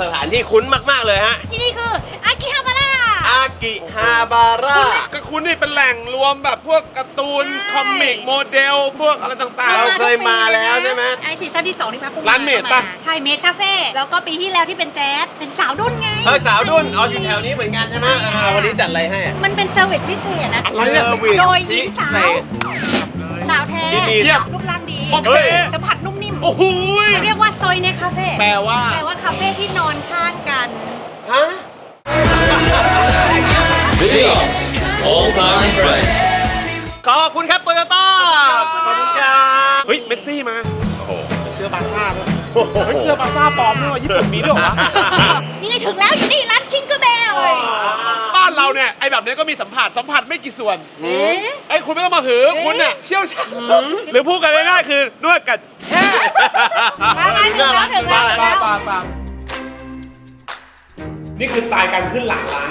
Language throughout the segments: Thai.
สถานที่คุ้นมากๆเลยฮะ ที่นี่คืออากิฮาบาระ อากิฮาบาระ ก็คุณนี่เป็นแหล่งรวมแบบพวกการ์ตูน ใช่ คอมิก โมเดล พวกอะไรต่าง เราเคยมาแล้วใช่ไหม ไอซีซั่นที่2ที่พักร้านเมดปะ ใช่เมดคาเฟ่แล้วก็ปีที่แล้วที่เป็นแจ๊สเป็นสาวดุ้นไงเฮ้ยสาวดุนอ๋ออยู่แถวนี้เหมือนกันใช่ไหมเออวันนี้จัดอะไรให้ มันเป็นเซอร์วิสพิเศษนะอะไรเนี่ยเซอร์วิสโดยหญิงสาวพิเศษ สาวแท้ยินดีเยี่ยมรูปร่างดีโอเค สัมผัสนุ่มนิ่มๆโอ้โหยเรียกว่าซอยเนคาเฟ่แปลว่า แปลว่าคาเฟ่ที่นอนข้างกัน ฮะ Videos, all time friend. ขอบคุณครับโตโยต้าขอบคุณครับเฮ้ย เมสซี่มาโอ้โหเสื้อบาร์ซ่าด้วยเฮ้ย เสื้อบาร์ซ่าปลอมด้วยว่ะญี่ปุ่นมีด้วยเหรอวะ นี่ไงถึงแล้วอยู่นี่ร้านชิงเกอร์เบลบ้านเราเนี่ยไอ้แบบนี้ก็มีสัมผัสสัมผัสไม่กี่ส่วนเอ๊ะไอ้คุณไม่ต้องมาหือคุณเนี่ยเชี่ยวชาญหรือพูดกันง่ายๆคือนวดกัดแค่มามาถึงแล้วถึงแล้วถึงแล้วปางปางนี่คือสไตล์การขึ้นหลังร้าน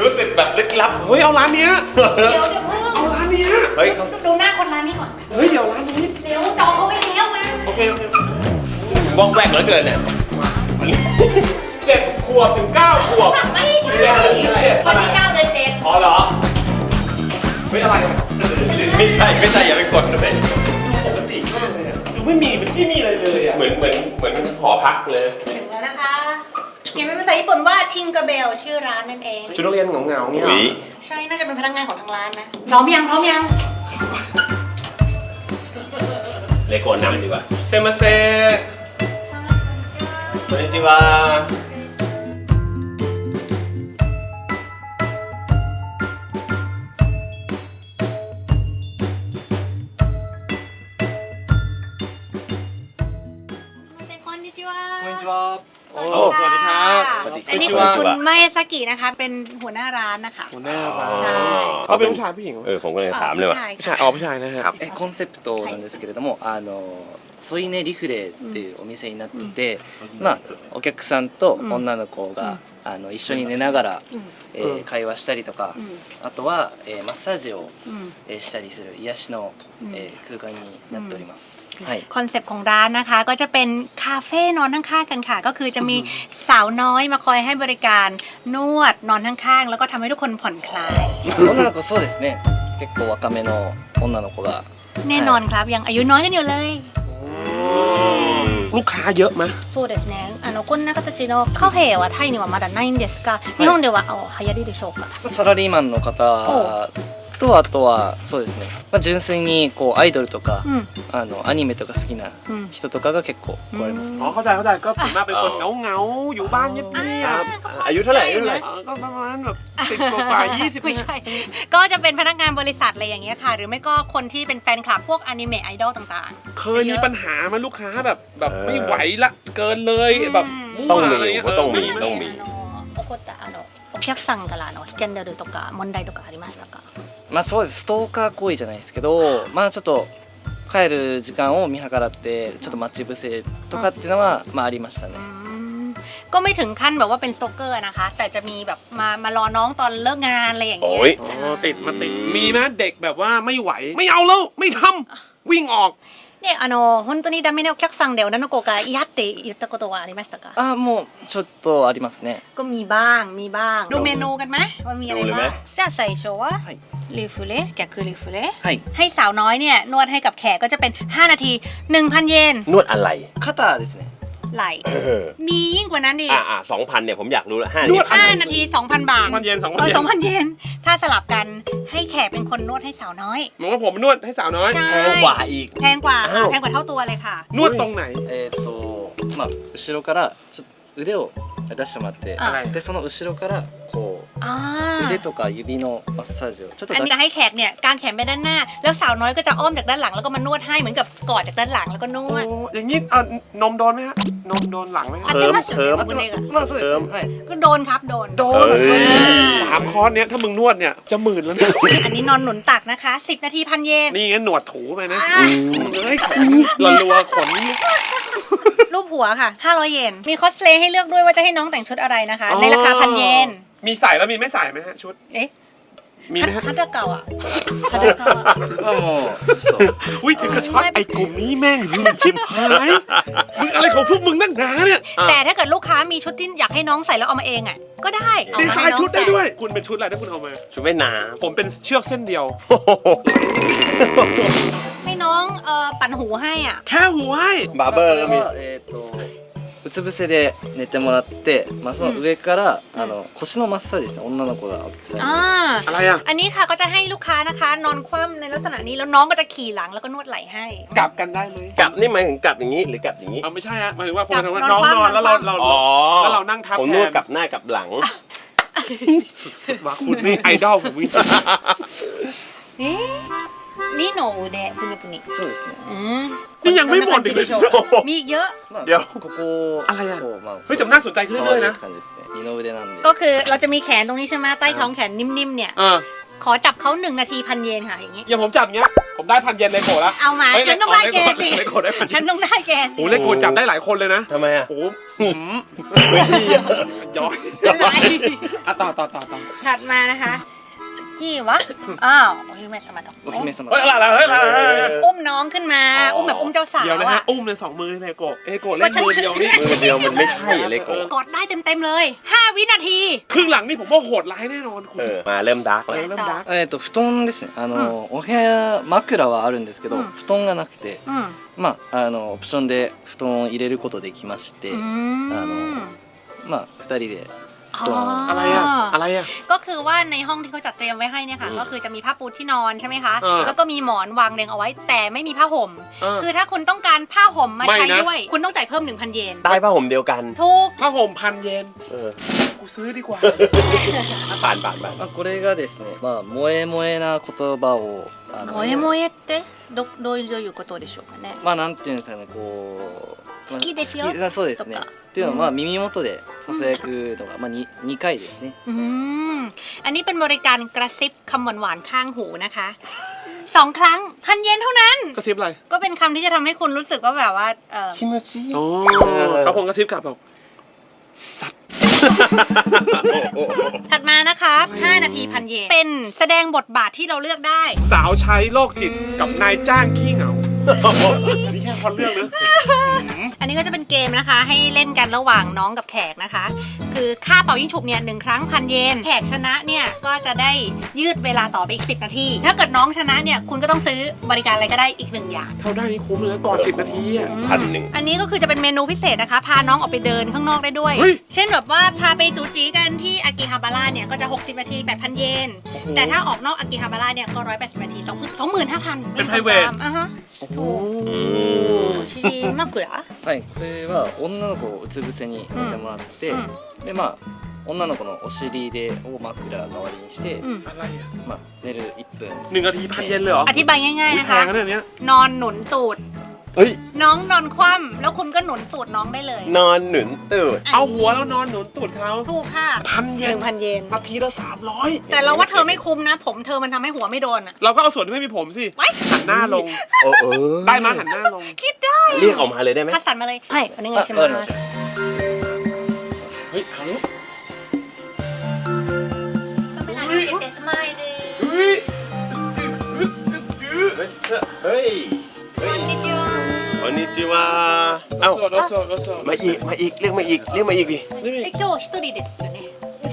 รู้สึกแบบลึกลับเฮ้ยเอาร้านเนี้ยเดี๋ยวเดี๋ยวเพิ่งเอาร้านเนี้ยเฮ้ยดูหน้าคนร้านนี้ก่อนเฮ้ยเดี๋ยวร้านนี้เดี๋ยวจองเขาไว้แล้วมาโอเคโอเคว่องแวกเหลือเกินเนี่ยเจ็ดขวบถึงเก้าขวบ เจ็ด อ๋อเหรอ ไม่อะไรอะ ไม่ใช่ไม่ใช่อย่าไปกดด้วย ดูปกติมากเลยอะดูไม่มีมันไม่มีอะไรเลยอะ เหมือนเหมือนเหมือนหอพักเลย ถึงแล้วนะคะเขียนเป็นภาษาญี่ปุ่นว่าทิงเกอร์เบลชื่อร้านนั่นเอง ชุดนักเรียนเหงาๆเนี่ยเหร อุ๊ อย ใช่ น่าจะเป็นพนักงานของทางร้านนะ พร้อมยัง พร้อมยัง เลโกนนำดีกว่า เซมาเซ こんにちは。 にち。อ้ สวัสดีครับ สวัสดี อันนี้คือคุณไมซสกินะคะ เป็นหัวหน้าร้านนะคะ หัวหน้าร้านใช่ เขาเป็นผู้ชายผู้หญิงเออผมก็เลยถามเลยว่าผู้ชายอ๋อผู้ชายนะนะえコンセプトなんですけれども、あのソイネリフレっていうお店になってて、まあお客さんと女の子があの一緒に寝ながら、うんえーうん会話したりとか、うんあとは、えーマッサージを、うんえーしたりする癒しの、うんえー空間になっております。はい。 คอนเซปต์ของร้านนะคะ ก็จะเป็นคาเฟ่นอนข้างๆกันค่ะ ก็คือจะมีสาวน้อยมาคอยให้บริการนวดนอนข้างๆ แล้วก็ทำให้ทุกคนผ่อนคลาย 女の子そうですね。結構若めの女の子が。 แน่นอนครับ ยังอายุน้อยกันอยู่เลย ลูกค้าเยอะไหม そうですね。あのこんな形のカフェはタイにはまだないんですが、日本ではあ流行りでしょうか。サラリーマンの方 とあとはそうですね、まあ、純粋にこうアイドルとか、うんあのアニメとか好きなうん。人とかが結構来られますね。 อ๋อเข้าใจเข้าใจก็ผมมาเป็นคนเหงาเหงาๆอยู่บ้านเงียบ อายุเท่าไหร่อายุเท่าไหร่ ๆเออก็ประมาณแบบสิบกว่ายี่สิบ ไม่ใช่ ก็จะเป็นพนักงานบริษัทอะไรอย่างเงี้ยค่ะ หรือไม่ก็คนที่เป็นแฟนคลับพวกอนิเมะไอดอลต่าง เคยมีปัญหาไหมาลูกค้าแบบแบบไม่ไหวละเกินเลยแบบมั่ว ต้องมี อะไรเงี้ย ว่าต้อง ๆ มีต้องมี あの怒ったあの お客さんからのスキャンダルとか問題とかありましたか。まあそうですストーカー行為じゃないですけどまあちょっと帰る時間を見計らってちょっと待ち伏せとかっていうのはまあありましたね อืมก็ไม่ถึงขั้นแบบว่าเป็นสโตเกอร์นะคะ แต่จะมีแบบมามารอน้องตอนเลิกงานอะไรอย่างเงี้ย โอ้ย อ๋อติดมาติดมีไหมเด็กแบบว่าไม่ไหว ไม่เอาแล้วไม่ทำวิ่งออก ねあの本当にダメなお客さんで女の子が嫌って言ったことはありましたか。あもうちょっとありますね ก็มีบ้างมีบ้าง ดูเมนูกันไหมว่ามีอะไร ดูเลยไหม บ้างจะใส่โชว์ว่า はい รีฟูเล่แกคือรีฟูเล่ はい ให้สาวน้อยเนี่ยนวดให้กับแขกก็จะเป็น 5 นาที 1,000 เยน นวดอะไร 肩ですね ไหล เออ มียิ่งกว่านั้นดิ อ่าอ่าสองพันเนี่ยผมอยากรู้ละห้าน วด 5นาที 2,000 บาท 2,000เยน2,000 เออ เยน 2,000 เยน ถ้าสลับกันให้แขกเป็นคนนวดให้สาวน้อย เหมือนว่าผมนวดให้สาวน้อย ใช่ แพงกว่าอีก แพงกว่าค่ะ อ้าว แพงกว่าเท่าตัวเลยค่ะ นวดตรงไหน えっ、とまあ後ろからちょっと腕を出してもらってあでその後ろからこ อ่า う う腕とか指のマッサージをちょっと อัน 出 นี้ し จะให้แขกเนี่ยกางแขนไปด้านหน้า แล้วสาวน้อยก็จะอ้อมจากด้านหลังแล้วก็มานวดให้เหมือนกับกอดจากด้านหลังแล้วก็น โอ้ วด อย่างนี้อ่ะนมโดนไหมฮะนมโดนหลังไหมฮะ อัน เคิ นี้ ร์ม มาสุด เคิร์ม ของคุณเองอะ まあそうですねはい ก็โดนครับโดน โดน เอ้ย สามคอร์สเนี้ยถ้ามึงนวดเนี่ยจะหมื่นแล้วนะ อันนี้นอนหนุนตักนะคะ 10 นาทีพันเยน นี่งั้นหนวดถูไปนะ อ่า เฮ้ยขนรัวๆขน รูปหัวค่ะ 500 เยน มีคอสเพลย์ให้เลือกด้วยว่าจะให้น้องแต่งชุดอะไรนะคะ อ๋อ ในราคาพันเยน มีใส่แล้วมีไม่ใส่ไหมฮะชุด เอ๊ะ มีไหมฮะ ฮัตเตอร์เก่าอ่ะฮัตเตอร์เก่าอะ はもうちょっと อุ้ยถึงกระช็อตไอ้กลุ่มนี้แม่งหืนชิบหายมึงอะไรของพวกมึงนั่งหนาเนี่ย แต่ถ้าเกิดลูกค้ามีชุดที่อยากให้น้องใส่แล้วเอามาเองอ่ะ ก็ได้เอา ดี มา ไซ ให้ น์ น้อง ชุดได้ ใส่ ด้วย คุณเป็นชุดอะไรถ้าคุณเอามา ชุดว่ายน้ ผมเป็นเชือกเส้นเดียว ให้น้องเอ่อปั่นหูให้อ่ะ แค่หัวให้ ำบาร์เบอร์ก็มี はえっ、と うつ伏せで寝てもらって、まあ、その上から、あの腰のマッサージですね女の子がお客さんに อ่า อะไรอ่ะ อันนี้ค่ะก็จะให้ลูกค้านะคะ นอนคว่ำในลักษณะนี้แล้วน้องก็จะขี่หลังแล้วก็นวดไหล่ให้ กลับกันได้ไหม กลับนี่หมายถึงกลับอย่างนี้หรือกลับอย่างนี้ เอาไม่ใช่ฮะหมายถึงว่าผม กลับ หมายถึงว่า น น้ อ อน ง คว่ำ นอนแล้วเรา นอนคว่ำ เรา อ๋อ แล้วเรานั่งทับ ผม แท นวด น กลับหน้ากลับหลัง สุดๆว่ะคุณนี่ไอดอลผมจริง เอ๊ะนี่โหนเดะปุนิปุนิ そうですね、 อืม ๆนี่ยังไม่หมดอีกเลย มีอีกเยอะ まあ、いやここあらやこうまあเฮ้ยแต่น่าสนใจขึ้นเรื่อยๆนะ 触れる感じですね二の腕なんで ก็คือเราจะมีแขนตรงนี้ใช่ไหมใต้ท้องแขนนิ่มๆเนี่ย เออ ขอจับเขาหนึ่งนาทีพันเยนค่ะอย่างนี้ อย่างผมจับเงี้ย ผมได้พันเยนเลยโกะแล้ว เอามา เฮ้ย ฉันต้องได้แกสิ เลโกะได้พันเย ฉัน น ต้องได้แกสิ โอ้เลโกะจับได้หลายคนเลยนะ ทำไมอ่ะ โอ้โหหืมย้อย อะไร อ่ะต่อต่อต่อต่อ ถัดมานะคะส กี้วะอ้าวโอ้ยแม่สมัติ お姫様 เฮ้ยอะไรอะไรเฮ้ยอะไรอะไรอะไร อุ้มน้องขึ้นมา อุ้มแบบอุ้มเจ้าสาว เดี๋ยวนะฮะ อะ อุ้มเลยสองมือเลยโกะเอยโกะเล่นมือเดียวนี่ มือเดียวมันไม่ใช่เลยโก กดได้เต็มๆเลย 5 วินาที ครึ่งหลังนี่ผมว่าโหดร้ายแน่นอนคุณ เออ มาเริ่มดาร์ก เอ แล้ว อเริ่มดัก えー、と布団ですねあの、お部屋枕はあるんですけど、うん布団がなくて อืม まああのオプションで布団を入れることできまして、 อืม あのまあ2人で 布団を、 อะไรอ่ะ อะไรอ่ะ ก็คือว่าในห้องที่เขาจัดเตรียมไว้ให้เนี่ยค่ะ อืม ก็คือจะมีผ้าปูที่นอนใช่ไหมคะ เออ แล้วก็มีหมอนวางเรียงเอาไว้ แต่ไม่มีผ้าห่ม เออ คือถ้าคุณต้องการผ้าห่มมา ไม่ ใช้ นะ ด้วย คุณต้องจ่ายเพิ่ม 1,000 เยน ใต้ผ้าห่มเดียวกัน ถูก ผ้าห่มพันเยน เออ กูซื้อดีกว่า ผ่านผ่านผ่าน まあ、これがですね、まあ、萌え萌えな言葉をあの 萌え萌えってどどういうことでしょうかねまあなんていうんですかねこう好きですよまあ好きあそうですねとかっていうのは、うんまあ耳元でささやくのが、まあ、に2回ですね อืมอันนี้เป็นบริการกระซิบคำหวานๆข้างหูนะคะสองครั้งพันเยนเท่านั้น กระซิบอะไร ก็เป็นคำที่จะทำให้คุณรู้สึกว่าแบบว่าเออ คิมูจิ โอ้เขาคงกระซิบกลับแบบสัตว์ ถัดมานะคะ5นาทีพันเยนเป็นแสดงบทบาทที่เราเลือกได้ สาวใช้โรคจิตกับนายจ้างขี้เหงา นี่แค่พอเรื่องนะ อันนี้ก็จะเป็นเกมนะคะ ให้เล่นกันระหว่างน้องกับแขกนะคะ คือค่าเป่ายิงฉุบเนี่ยหนึ่งครั้งพันเยนแขกชนะเนี่ยก็จะได้ยืดเวลาต่อไปอีก 10 นาที ถ้าเกิดน้องชนะเนี่ยคุณก็ต้องซื้อบริการอะไรก็ได้อีกหนึ่งอย่าง เท่าได้นี่คุ้มเลยนะก่อนสิบนาทีอะอืมพันหนึ่ง อันนี้ก็คือจะเป็นเมนูพิเศษนะคะ พาน้องออกไปเดินข้างนอกได้ด้วย เฮ้ย เช่นแบบว่าพาไปจูจีกันที่อากิฮาบาระเนี่ยก็จะ 60 นาที 8,000 เยน แต่ถ้าออกนอกอากิฮาบาระเนี่ยก็ 180 นาที25,000เป็น private อะฮะโอ้ชิมากกุระはいこれは女の子をうつ伏せに寝てもらって、うんでまあ女の子のお尻でを枕代わりにして、 อืม อะไรอ่ะ まあ、寝る1分です หนึ่งนาทีพันเยนเลยเหรอ อธิบายง่ายๆ นี่ นะ แพ คะ งนะเนี่ย นอนหนุนตูด เฮ้ย น้องนอนคว่ำแล้วคุณก็หนุนตูดน้องได้เลย นอนหนุนตื่น เอาหัวแล้วนอนหนุนตูดเขา ถูกค่ะ พันเย ห น นึ่งพันเยน นาทีละสามร้อย แต่เราว่าเธอไม่คุ้มนะ ผมเธอมันทำให้หัวไม่โดนอ่ะ เราก็เอาส่วนที่ไม่มีผมสิ ไว้ หั นหน้าลง โอ้เออ ได้มาหันหน้าลง คิดได้ เรียกออกมาเลยได้ไหม คัดสรรมาเลยใช่อันนี้ไง あ ใช่ไหม わかりました เฮ้ยเอาลูก ก็เป็นอะไรที่เด็ดสมัยเลย เฮ้ย เฮ้ย เฮ้ย こんにちは วันนี้จิวาเอ้า โดโซโดโซ มาอีก มาอีก เรียกมาอีก เรียกมาอีกดิ นี่มี え今日一人ですよね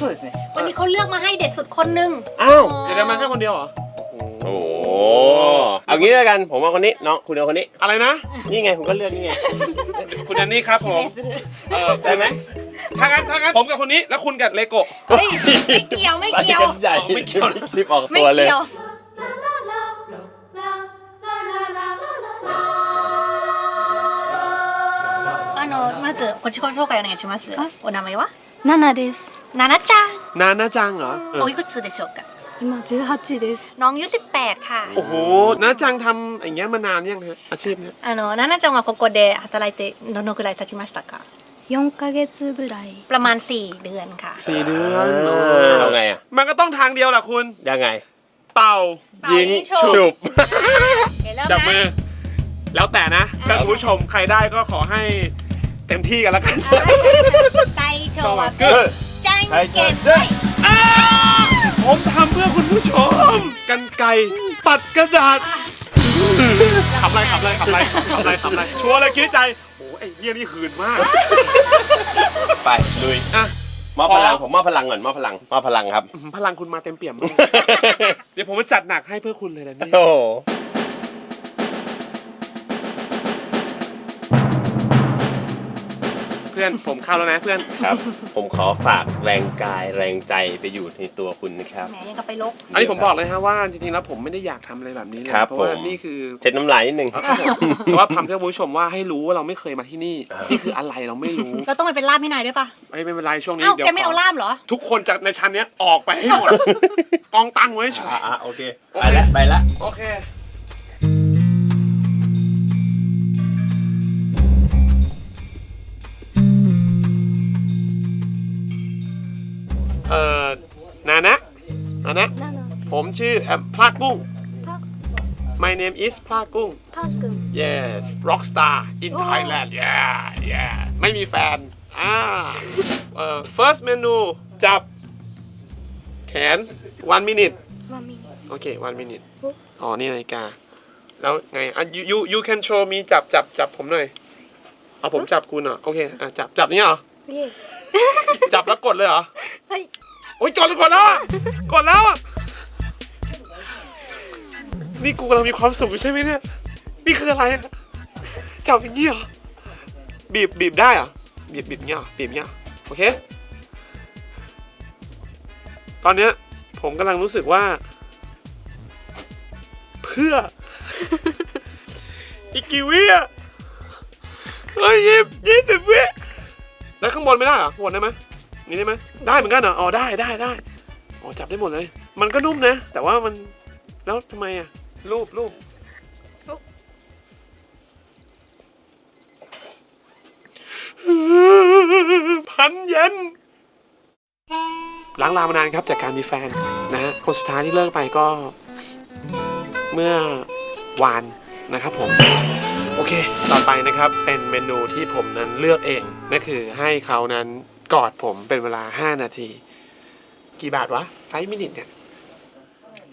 そうですね วันนี้เขาเลือกมาให้เด็ดสุดคนหนึง อ้าว เดี๋ยวเดี๋ยวมาแค่คนเดียวเหรอ โอ้โหเอางี้แล้วกัน ผมเอาคนนี้ น้อง คุณเอาคนนี้ อะไรนะ นี่ไง ผมก็เลือกนี่ไง คุณแดนนี่ครับผม เออ ได้ไหม ถ้างั้นถ้างั้นผมกับคนนี้แล้วคุณกับเลโกะ เฮ้ยไม่เกี่ยวไม่เกี่ยว ไปกันใหญ่ ไม่เกี่ยว รีบออก ไม่ ตัวเลย เกี่ยวあのまずご自己紹介お願いしますお名前はナナです。ナナちゃん นานนะจังเหรอเออ おいくつでしょうか 今18です。 น้องอายุ18ค่ะ โอ้โหนาจังทำอย่างเงี้ยมานานยังฮะอาชีพเนี้ย あのナナちゃんはここで働いてどのくらい経ちましたか4ヶ月ぐらい。 ประมาณ 4 เดือนค่ะ สี่เดือน เอาไงอ่ะ มันก็ต้องทางเดียวแหละคุณ ยังไง เป่า ยิง ฉุบ ฉุบ เดี๋ยวเริ่ม จับมือ นะ แล้วแต่นะถ้าคุณผู้ชมใครได้ก็ขอให้เต็มที่กันแล้วกัน 最初はグ กึ๊ ーじゃんけんはい ผมทำเพื่อคุณผู้ชม กันไก่ตัดกระดาษขับอะไรขับอะไรขับอะไรขับอะไรขับอะไรชัวร์เลยคิดในใจโอ้ไอ้เหี้ยนี่หืนมาก ไปลุยอะมอบพลังพอผมมอบพลังก่อนมอบพลังมอบพลังครับ พลังคุณมาเต็มเปี่ยมมากเดี๋ยวผมมาจัดหนักให้เพื่อคุณเลยนะเนี่ยโอ้ พื่อนผมเข้าแล้วนะเพื่อน ครับ ผมขอฝากแรงกายแรงใจไปอยู่ในตัวคุณนะครับ แหมยังกับไปลก อันนี้ผมบอกเลยฮะว่าจริงๆแล้วผมไม่ได้อยากทำอะไรแบบนี้เลยครับเพราะว่าผม นี่คือ เช็ดน้ำลายนิดนึง ครับผมแต่ว่าทำเพื่อคุณผู้ชมว่าให้รู้ว่าเราไม่เคยมาที่นี่ นี่คืออะไรเราไม่รู้เราต้องไปเป็นล่ามให้นายด้วยปะไม่ไม่เป็นไรช่วงนี้เอ้าเดี๋ยวแกไม่เอาขล่ามเหรอ ทุกคนจากในชั้นเนี้ยออกไปให้หมดกองตั้งไว้เฉยอะอะโอเค ไปละไปละ โอเค นานะนานะผมชื่อแอมพลากุ้ง my name is พลากุ้ง 파금 yes rock star in Thailand yeah yeah ไม่มีแฟน อ่า first menu จับ แขน one minute 마미 โอเค one minute อ๋อ นี่นาฬิกา แล้วไง you you can show me จับจับจับผมหน่อย เอาผมจับคุณเหรอ โอเคจับจับนี่เหรอจับแล้วกดเลยเหรอ โอ้ยกดเลยกดแล้วอะกดแล้วอะนี่กูกำลังมีความสุขอยู่ใช่ไหมเนี่ย นี่คืออะไรอะจับอย่างนี้เหรอ บีบบีบได้เหรอบีบบีบเงี้ยเหรอบีบเงี้ยเหรอโอเค ตอนเนี้ยผมกำลังรู้สึกว่า เพื่อ อีกกี่วิอะเฮ้ยยี่สิบยี่สิบวิแล้วข้างบนไม่ได้เหรอข้างบนได้ไหม นี่ได้ไหมได้เหมือนกันเหรออ๋อได้ได้ได้อ๋อจับได้หมดเลย มันก็นุ่มนะ แต่ว่ามันแล้วทำไมอะรูปรูปพันเย็นล้างลามานานครับจากการมีแฟนนะฮะคนสุดท้ายที่เลิกไปก็ เมื่อวานนะครับผม โอเค ต่อไปนะครับเป็นเมนูที่ผมนั้นเลือกเองนั่นคือให้เขานั้น กอดผมเป็นเวลา5นาที กี่บาทวะไฟมินิทเนี่ย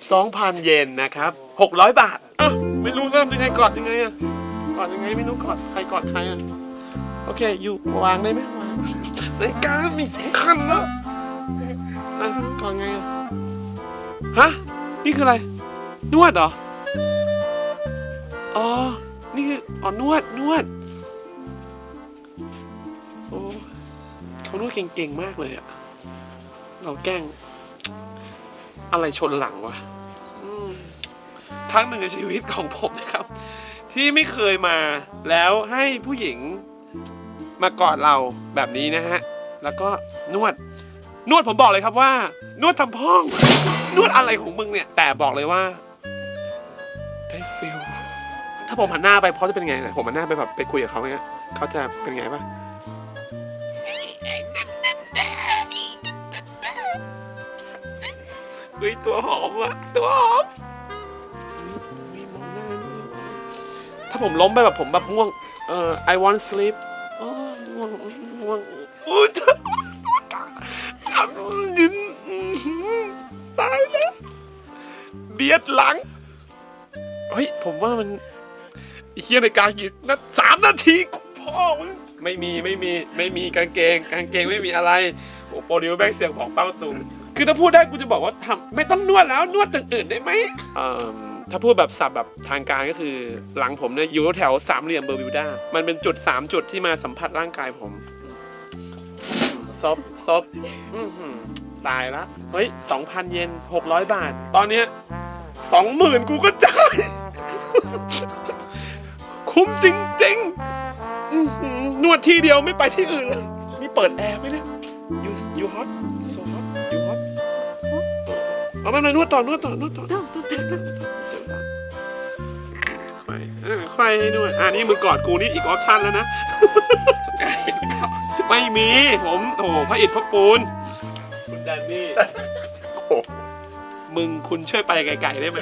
2,000เยนนะครับ600บาทอะไม่รู้เริ่มยังไงกอดยังไงอะกอดยังไงไม่รู้กอดใครกอดใครอะโอเคอยู่วางได้ไหมวางนาฬิกามีสำคัญแล้วอะกอดไงอะฮะนี่คืออะไร นวดเหรออ๋อนี่คืออ๋อนวดนวด เขานวดเก่งๆมากเลยอะเราแกล้ง อะไรชนหลังวะอืมครั้งหนึ่งในชีวิตของผมนะครับ ที่ไม่เคยมาแล้วให้ผู้หญิงมากอดเราแบบนี้นะฮะ แล้วก็นวด นวดผมบอกเลยครับว่า นวดทำพ้อง นวดอะไรของมึงเนี่ย แต่บอกเลยว่า ได้ฟิลถ้าผมหันหน้าไปเขาจะเป็นไงเนี่ยผมหันหน้าไปแบบไปคุยกับเขาเนี่ยเขาจะเป็นไงบ้า เฮ้ยตัวหอมอะตัวหอมถ้าผมล้มไปแบบผมแบบง่วง เอ่อ I want sleep อ๋อง่วงง่วงอุ้ยยืนตายแล้วเบียดหลัง เฮ้ย ผมว่ามันไอ้เฮียในการกี่นาสามนาทีพ่อไม่มีไม่มีไม่มีกางเกง กางเกงไม่มีอะไร โอ้โปรดิวแบงเสียงบอกเป้าตุง คือถ้าพูดได้กูจะบอกว่าทำไม่ต้องนวดแล้วนวดตึงอื่นได้ไหมเอิ่มถ้าพูดแบบสับแบบทางการก็คือ หลังผมเนี่ยอยู่แถวสามเหลี่ยมเบอร์บิวด้ามันเป็นจุด3จุดที่มาสัมผัสร่างกายผมซบซบอื้อหือตายละเฮ้ย2,000เยน600บาท ตอนเนี้ย20,000กูก็จ่าย คุ้มจริงๆอื้อหือนวดที่เดียวไม่ไปที่อื่นเลยนี่เปิดแอร์ไหมเนี่ย you you hot เอาไม่เป็นไรนวดต่อนวดต่อนวดต่อเสียเวลาใครเออใครให้นวดอ่านี่มึงกอดกูนี่อีกออปชั่นแล้วนะไม่มีผมโอ้โหพระอิฐพระปูน คุณแดนนี่มึงคุณช่วยไปไกลๆได้ไหม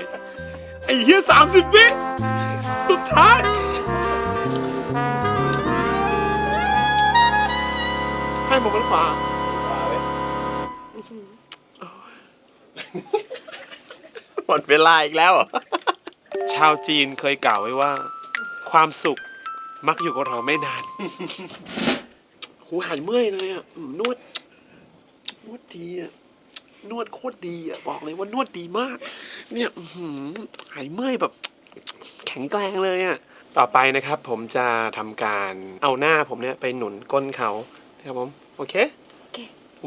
ไอ้เหี้ยสามสิบวิสุดท้าย ให้หมวกกันฟ้า หมดเวลาอีกแล้วชาวจีนเคยกล่าวไว้ว่า ความสุขมักอยู่กับเราไม่นาน หูหายเมื่อยเลยอะนวด นวดดีอะ นวดโคตรดีอะ บอกเลยว่านวดดีมาก เนี่ยหือหายเมื่อยแบบ แข็งแกร่งเลยอะ ต่อไปนะครับผมจะทำการเอาหน้าผมเนี่ยไปหนุนก้นเขานะครับผม โอเค โอเค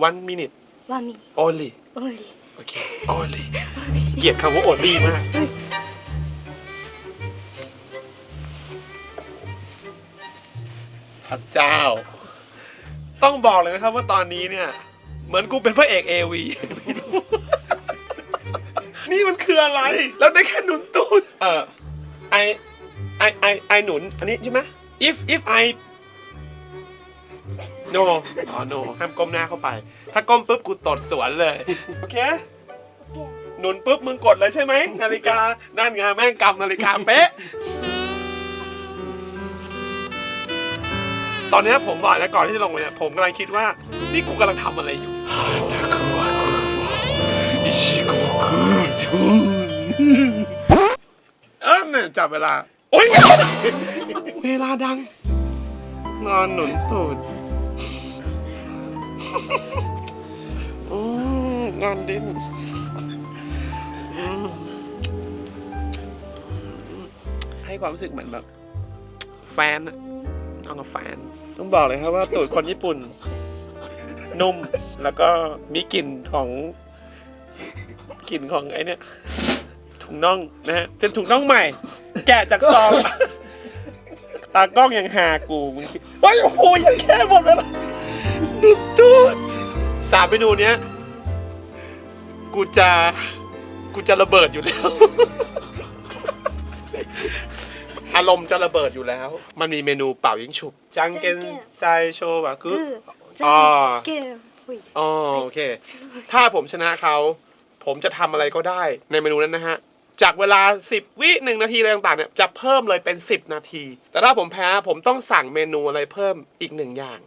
one minute ว่ามี only only โอเค only เกลียดคำว่า only มาก พระเจ้า ต้องบอกเลยนะครับว่าตอนนี้เนี่ย เหมือนกูเป็นพระเอกเอวีนี่มันคืออะไร แล้วได้แค่หนุนตูดเออไอไอไอไอหนุน อันนี้ใช่ไหม if if I no อ๋อ no ห้ามก้มหน้าเข้าไป ถ้าก้มปุ๊บกูตดสวนเลย โอเค หนุนปุ๊บมึงกดเลยใช่ไหม นาฬิกานั่นไงแม่งกำนาฬิกาเป๊ะ ตอนเนี้ยผมบอกแล้วก่อนที่จะลงไปเนี่ยผมกำลังคิดว่า นี่กูกำลังทำอะไรอยู่เออเนี่ยจับเวลา โอ๊ย เวลาดัง นอนหนุนตูด อืมนดินให้ความรู้สึกเหมือนแบบ แฟนอะนอนกับแฟน ต้องบอกเลยครับว่าตูดคนญี่ปุ่น นุ่มแล้วก็มีกลิ่นของกลิ่นของไอ้นี่ถุงน่องนะฮะเป็นถุงน่องใหม่ แกะจากซอง ตากล้องยังหากูมึงคิดเฮ้ยโอ้โหยังแค่หมดแล้ว นุกสามเมนูเนี้ย กูจะ กูจะระเบิดอยู่แล้ว อารมณ์จะระเบิดอยู่แล้ว มันมีเมนูเป่ายิงฉุบ จังเกนไซโชบะคือ 그 อ๋อ 짱깨보อ๋อโอเค ถ้าผมชนะเขา ผมจะทำอะไรก็ได้ในเมนูนั้นนะฮะ จากเวลา 10 วิหนึ่งนาทีอะไรต่างๆเนี่ยจะเพิ่มเลยเป็น 10 นาที แต่ถ้าผมแพ้ผมต้องสั่งเมนูอะไรเพิ่มอีกหนึ่งอย่าง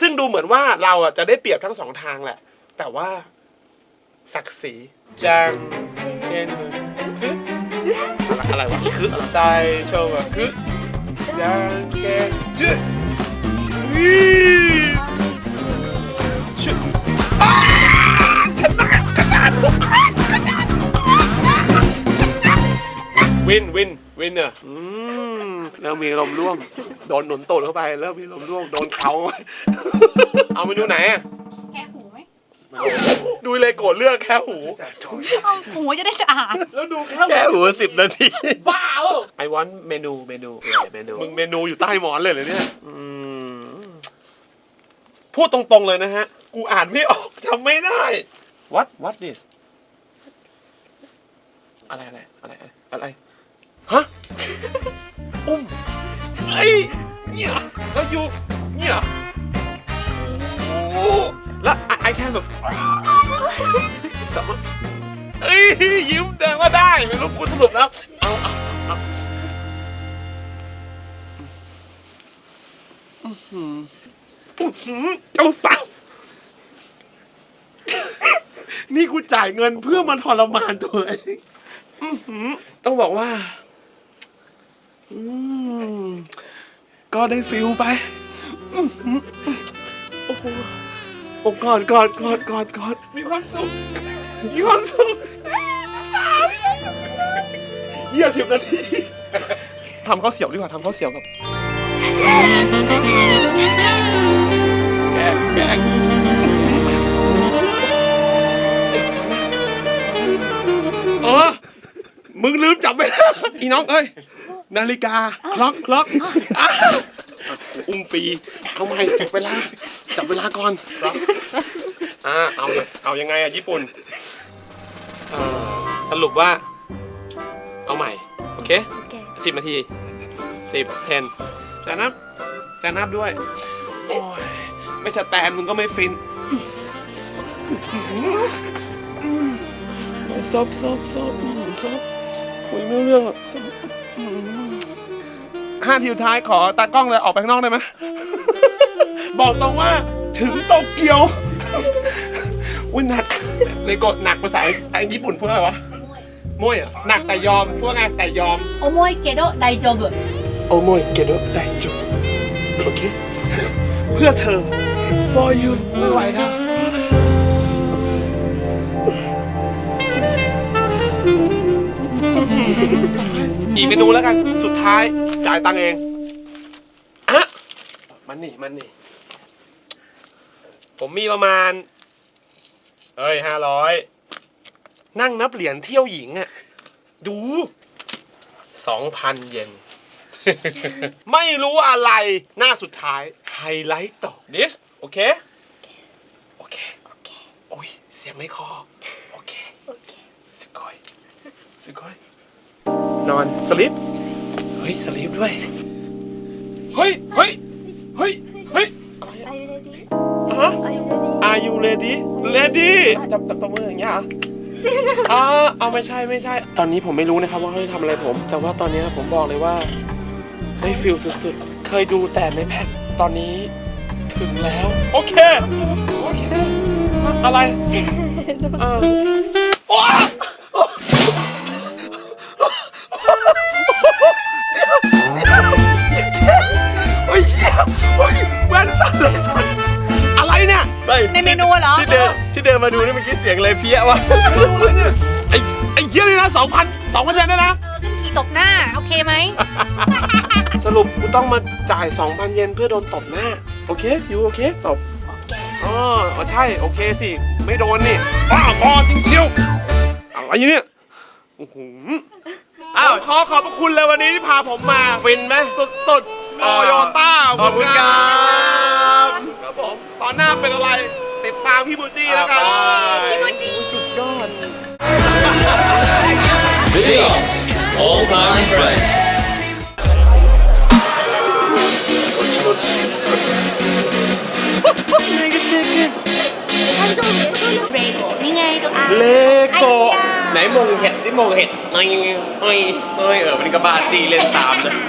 ซึ่งดูเหมือนว่าเราอะจะได้เปรียบทั้งสองทางแหละ แต่ว่าศักดิ์ศรีจังเอ็นอะไรวะคือไซโชว์อะคือจังเกนจืดวีชุดวินวินวินเนอร์อืม เริ่มมีลมณ์ร่วมโดนหนุนตูดเข้าไป เริ่มมีลมณ์ร่วมโดนเขา เอาเมนูไหนอะแค่หูไหมดูเลยโกรธเลือกแค่หู เอาหูจะได้สะอาดแล้วดูแค่แค่หัวสิบนาที บ้าไอวอนเมนูเมนูเมนู มึงเมนูอยู่ใต้หมอนเลยเหรอเนี่ยอืมพูดตรงๆเลยนะฮะ กูอ่านไม่ออกจำไม่ได้ what what this อะไรอะไรอะไรอะไรอะไรฮะ อุ้มไอ้ยเนี่ยแล้วอยู่เนี่ยโอ้แล้วไอแค่แบบสามารถเอ้ยยิ้มแดงว่าได้ไม่รู้กูสรุปแล้วเอาเอาเอาอื้อหืออื้อหือเจ้าสาวนี่กูจ่ายเงินเพื่อมาทรมานตัวเองอื้อหือต้องบอกว่า อืมก็ได้ฟิลไปอื้อหือโอ้โหโอ้กอดกอดกอดกอดกอดมีความสุข มีความสุขสาวเยี่ยสิบนาทีทำข้าวเสียวดีกว่าทำข้าวเสียวกับแกงแกง เออ มึงลืมจับเวลาอีน้องเอ้ย นาฬิกาคล็อกคล็อกอุ้มฟรีเอาใหม่จับเวลาจับเวลาก่อนครับอ่าเอาเอายังไงอะญี่ปุ่นสรุปว่า เอาใหม่โอเคสิบนาทีสิบเทนแซนับแซนับด้วยโอ้ยไม่สแตนมึงก็ไม่ฟินซบซบซบซบคุยไม่นเรื่องหรอก ห้าทีสุดท้ายขอตากล้องเลยออกไปข้างนอกได้ไหม บอกตรงว่าถึงโตเกียว อุ้ยหนักเลยกดหนักภาษาอังกฤษญี่ปุ่นพูดอะไรวะมวยเหรอะหนักแต่ยอมพวกไงแต่ยอมโอโมยเกโดไดโจบุโอ้มวยเกดได้จุโอเค เพื่อเธอ for you ไม่ไหวแล้ว อีกเมนูแล้วกัน สุดท้ายจ่ายตังค์เองอะมันนี่มันนี่ ผมมีประมาณ เอ้ยห้าร้อยนั่งนับเหรียญเที่ยวหญิงอะดูสองพันเยน ไม่รู้อะไร หน้าสุดท้าย ไฮไลท์ต่อ this โอเค โอเค โอเค โอ้ย เสียงไม่คอ โอเค โอเคสกอยสกอย นอนสลิปเฮ้ยสลิปด้วย เฮ้ยเฮ้ยเฮ้ยเฮ้ยอะไรอะ Are you ready? ฮะ Are you ready ready จับจับตัวมืออย่างเงี้ยเหรออ่าเอาไม่ใช่ไม่ใช่ ตอนนี้ผมไม่รู้นะครับว่าเขาจะทำอะไรผม แต่ว่าตอนนี้ผมบอกเลยว่าได้ฟิลสุดๆ เคยดูแต่ในแพทตอนนี้ถึงแล้ว โอเค โอเค อะไรเออว้า นที่เดินมาดูนี่เมื่อกี้เสียงอะไรเพี้ยวะไอ้ไอ้เหี้ยนี่นะสองพันสองพันเยนด้วยนะ ขี่ตบหน้า โอเคไหม สรุปกูต้องมาจ่าย 2,000 เยนเพื่อโดนตบหน้า โอเค อยู่โอเค ตบอ๋ออ๋อใช่ โอเคสิ ไม่โดนนี่บ้าบอจริงเชียว อะไรเนี่ยโอ้โหอ้าวขอขอบพระคุณเลยวันนี้ที่พาผมมา ฟินไหมสุดๆโตโยต้าขอบคุณครับครับผมตอนหน้าเป็นอะไร ติดตามพี่บูจี้แล้วกันพี่บูจี้สุดยอด Videos, all time friend. เรโกนี่ไงตัวอาเลโกไหนมงเห็ดนี่มงเห็ดไอ้ไอ้ไอ้เออมันกระบาจีเล่นตามนะ